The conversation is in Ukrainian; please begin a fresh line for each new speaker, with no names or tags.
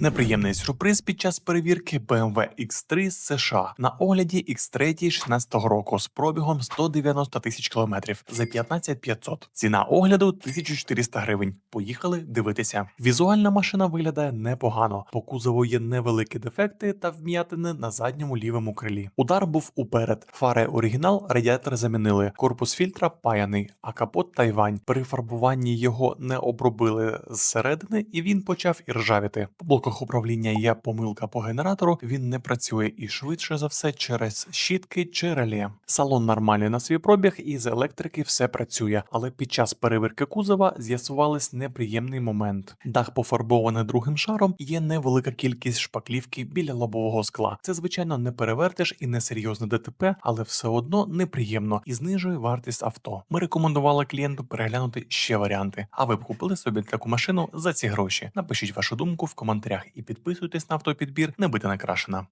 Неприємний сюрприз під час перевірки BMW X3 з США на огляді X3 16 року з пробігом 190 тисяч кілометрів за 15 500. Ціна огляду 1400 гривень. Поїхали дивитися. Візуальна машина виглядає непогано. По кузову є невеликі дефекти та вм'ятини на задньому лівому крилі. Удар був уперед. Фари оригінал, радіатор замінили. Корпус фільтра паяний, а капот Тайвань. При фарбуванні його не обробили зсередини, і він почав іржавіти. Блоках управління є помилка по генератору. Він не працює і швидше за все через щітки чи реле. Салон нормальний на свій пробіг, і з електрики все працює. Але під час перевірки кузова з'ясувались неприємний момент. Дах пофарбований другим шаром. Є невелика кількість шпаклівки біля лобового скла. Це звичайно не перевертиш і не серйозне ДТП, але все одно неприємно і знижує вартість авто. Ми рекомендували клієнту переглянути ще варіанти. А ви б купили собі таку машину за ці гроші? Напишіть вашу думку в і підписуйтесь на автопідбір, не бити накрашена.